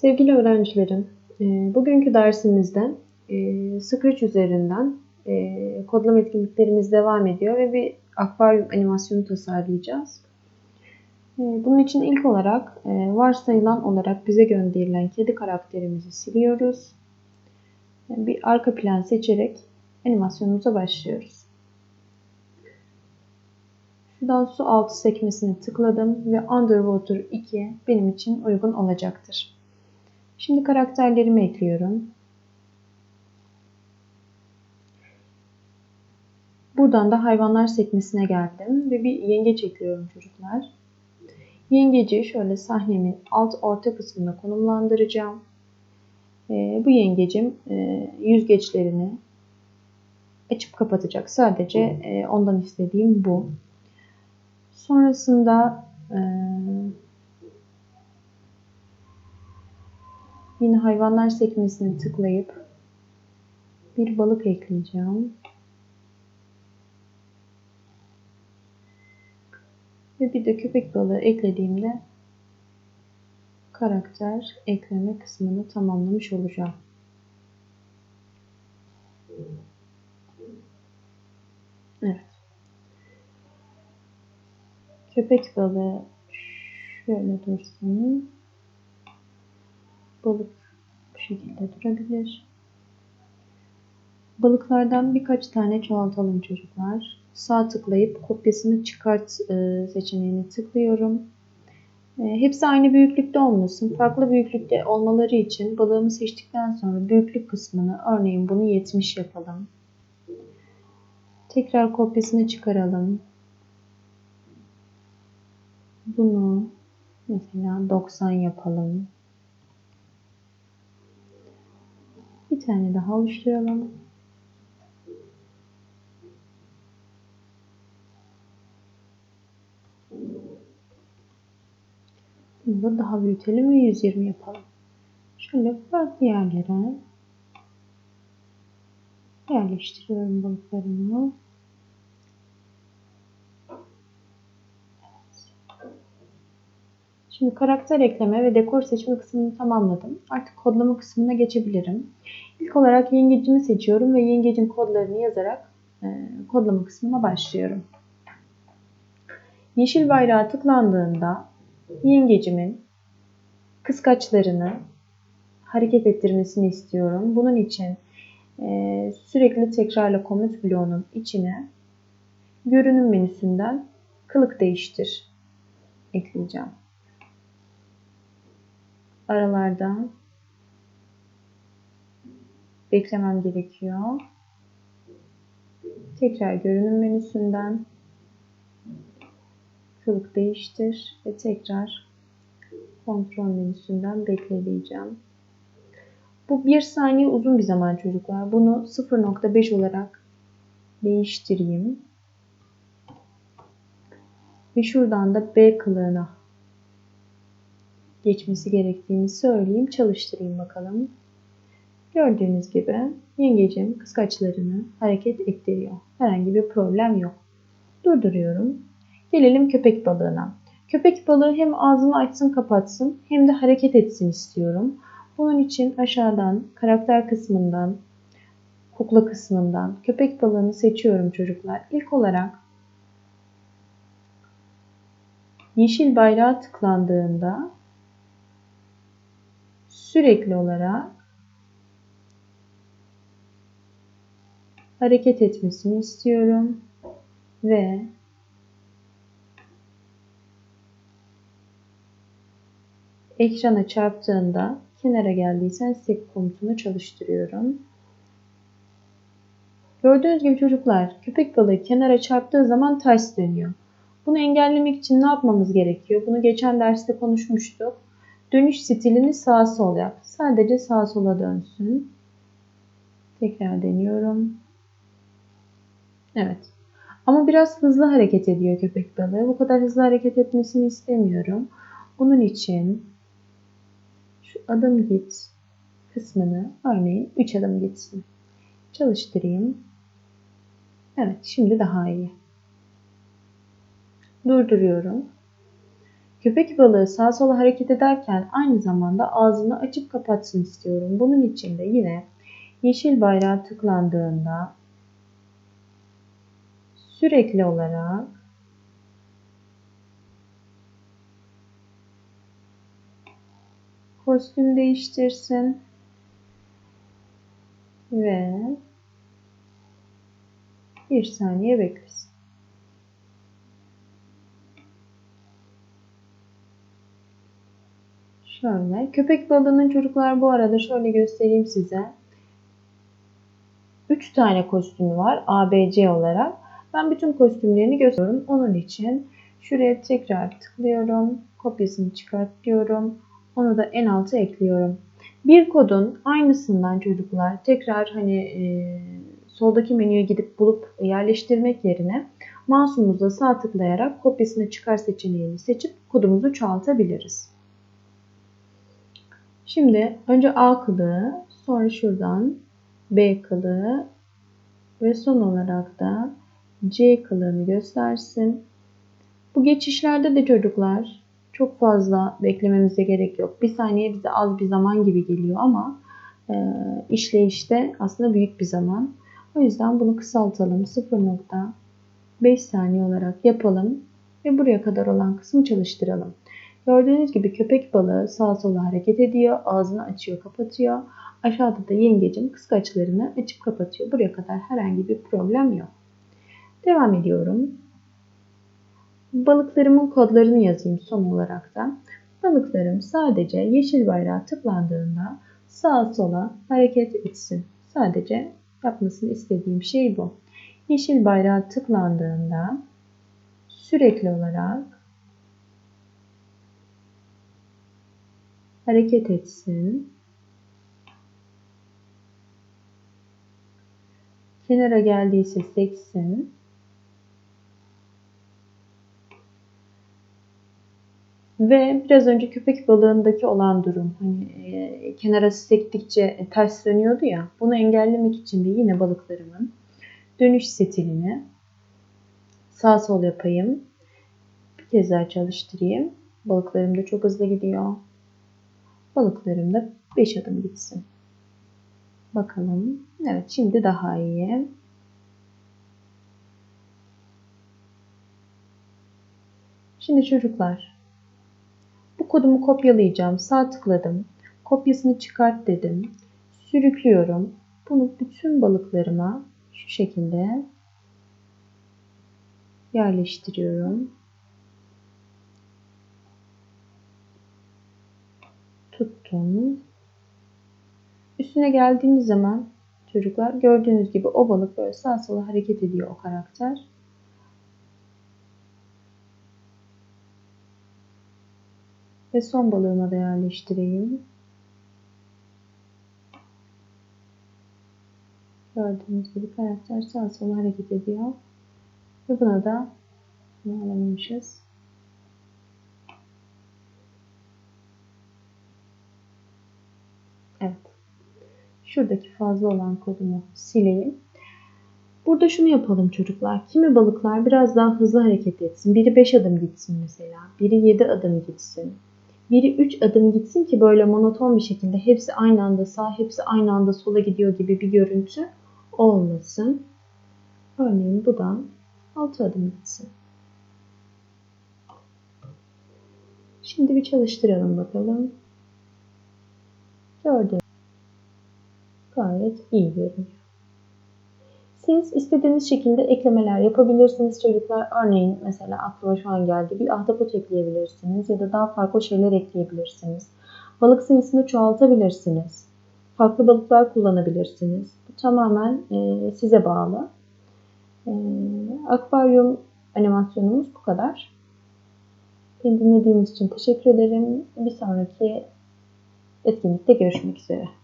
Sevgili öğrencilerim, e, bugünkü dersimizde e, Scratch üzerinden e, kodlama etkinliklerimiz devam ediyor ve bir akvaryum animasyonu tasarlayacağız. Bunun için ilk olarak varsayılan olarak bize gönderilen kedi karakterimizi siliyoruz. Bir arka plan seçerek animasyonumuza başlıyoruz. Şuradan su altı sekmesine tıkladım ve Underwater 2 benim için uygun olacaktır. Şimdi karakterlerimi ekliyorum. Buradan da hayvanlar sekmesine geldim ve bir yengeç ekliyorum çocuklar. Yengeci şöyle sahnemin alt orta kısmına konumlandıracağım. E, bu yengecim e, yüzgeçlerini açıp kapatacak. Sadece e, ondan istediğim bu. Sonrasında e, Yine hayvanlar sekmesine tıklayıp bir balık ekleyeceğim. Ve bir de köpek balığı eklediğimde karakter ekleme kısmını tamamlamış olacağım. Evet. Köpek balığı şöyle dursun balık bu şekilde durabilir. Balıklardan birkaç tane çoğaltalım çocuklar. Sağ tıklayıp kopyasını çıkart e, seçeneğine tıklıyorum. E, hepsi aynı büyüklükte olmasın. Farklı büyüklükte olmaları için balığımı seçtikten sonra büyüklük kısmını örneğin bunu 70 yapalım. Tekrar kopyasını çıkaralım. Bunu mesela 90 yapalım. Bir tane daha oluşturalım. Bunu da daha büyütelim ve 120 yapalım. Şöyle farklı yerlere yerleştiriyorum balıklarımı. Şimdi karakter ekleme ve dekor seçme kısmını tamamladım. Artık kodlama kısmına geçebilirim. İlk olarak yengecimi seçiyorum ve yengecin kodlarını yazarak e, kodlama kısmına başlıyorum. Yeşil bayrağa tıklandığında yengecimin kıskaçlarını hareket ettirmesini istiyorum. Bunun için e, sürekli tekrarla komut bloğunun içine görünüm menüsünden kılık değiştir ekleyeceğim aralarda beklemem gerekiyor. Tekrar görünüm menüsünden kılık değiştir ve tekrar kontrol menüsünden bekleyeceğim. Bu bir saniye uzun bir zaman çocuklar. Bunu 0.5 olarak değiştireyim. Ve şuradan da B kılığına geçmesi gerektiğini söyleyeyim, çalıştırayım bakalım. Gördüğünüz gibi yengecim kıskaçlarını hareket ettiriyor. Herhangi bir problem yok. Durduruyorum. Gelelim köpek balığına. Köpek balığı hem ağzını açsın kapatsın hem de hareket etsin istiyorum. Bunun için aşağıdan karakter kısmından kukla kısmından köpek balığını seçiyorum çocuklar. İlk olarak yeşil bayrağa tıklandığında sürekli olarak hareket etmesini istiyorum ve ekrana çarptığında kenara geldiysen sek komutunu çalıştırıyorum. Gördüğünüz gibi çocuklar köpek balığı kenara çarptığı zaman ters dönüyor. Bunu engellemek için ne yapmamız gerekiyor? Bunu geçen derste konuşmuştuk. Dönüş stilini sağa sol yap. Sadece sağa sola dönsün. Tekrar deniyorum. Evet. Ama biraz hızlı hareket ediyor köpek balığı. Bu kadar hızlı hareket etmesini istemiyorum. Bunun için şu adım git kısmını örneğin 3 adım gitsin. Çalıştırayım. Evet şimdi daha iyi. Durduruyorum. Köpek balığı sağa sola hareket ederken aynı zamanda ağzını açıp kapatsın istiyorum. Bunun için de yine yeşil bayrağı tıklandığında sürekli olarak kostüm değiştirsin ve bir saniye beklesin. Şöyle. Köpek balığının çocuklar bu arada şöyle göstereyim size. 3 tane kostümü var ABC olarak. Ben bütün kostümlerini gösteriyorum. Onun için şuraya tekrar tıklıyorum. Kopyasını çıkartıyorum. Onu da en alta ekliyorum. Bir kodun aynısından çocuklar tekrar hani e, soldaki menüye gidip bulup yerleştirmek yerine mouse'umuzla sağ tıklayarak kopyasını çıkar seçeneğini seçip kodumuzu çoğaltabiliriz. Şimdi önce A kılığı, sonra şuradan B kılığı ve son olarak da C kılığını göstersin. Bu geçişlerde de çocuklar çok fazla beklememize gerek yok. Bir saniye bize az bir zaman gibi geliyor ama e, işleyişte aslında büyük bir zaman. O yüzden bunu kısaltalım. 0.5 saniye olarak yapalım ve buraya kadar olan kısmı çalıştıralım. Gördüğünüz gibi köpek balığı sağa sola hareket ediyor. Ağzını açıyor, kapatıyor. Aşağıda da yengecin kıskaçlarını açıp kapatıyor. Buraya kadar herhangi bir problem yok. Devam ediyorum. Balıklarımın kodlarını yazayım son olarak da. Balıklarım sadece yeşil bayrağı tıklandığında sağa sola hareket etsin. Sadece yapmasını istediğim şey bu. Yeşil bayrağı tıklandığında sürekli olarak hareket etsin. Kenara geldiyse seksin. Ve biraz önce köpek balığındaki olan durum hani e, kenara sektikçe e, ters dönüyordu ya bunu engellemek için de yine balıklarımın dönüş stilini sağ sol yapayım. Bir kez daha çalıştırayım. Balıklarım da çok hızlı gidiyor. Balıklarım da 5 adım gitsin. Bakalım. Evet şimdi daha iyi. Şimdi çocuklar bu kodumu kopyalayacağım. Sağ tıkladım. Kopyasını çıkart dedim. Sürüklüyorum. Bunu bütün balıklarıma şu şekilde yerleştiriyorum. Tuttum. Üstüne geldiğimiz zaman çocuklar gördüğünüz gibi o balık böyle sağ sola hareket ediyor o karakter. Ve son balığıma da yerleştireyim. Gördüğünüz gibi karakter sağ sola hareket ediyor. Ve buna da bunu alamamışız. Evet. Şuradaki fazla olan kodumu sileyim. Burada şunu yapalım çocuklar. Kimi balıklar biraz daha hızlı hareket etsin. Biri 5 adım gitsin mesela. Biri 7 adım gitsin. Biri 3 adım gitsin ki böyle monoton bir şekilde hepsi aynı anda sağ, hepsi aynı anda sola gidiyor gibi bir görüntü olmasın. Örneğin bu da 6 adım gitsin. Şimdi bir çalıştıralım bakalım. Gördüğünüz gayet iyi görünüyor. Siz istediğiniz şekilde eklemeler yapabilirsiniz çocuklar. Örneğin mesela aklıma şu an geldi bir ahtapot ekleyebilirsiniz ya da daha farklı şeyler ekleyebilirsiniz. Balık sayısını çoğaltabilirsiniz. Farklı balıklar kullanabilirsiniz. Bu tamamen e, size bağlı. E, akvaryum animasyonumuz bu kadar. Beni dinlediğiniz için teşekkür ederim. Bir sonraki etkinlikte görüşmek üzere.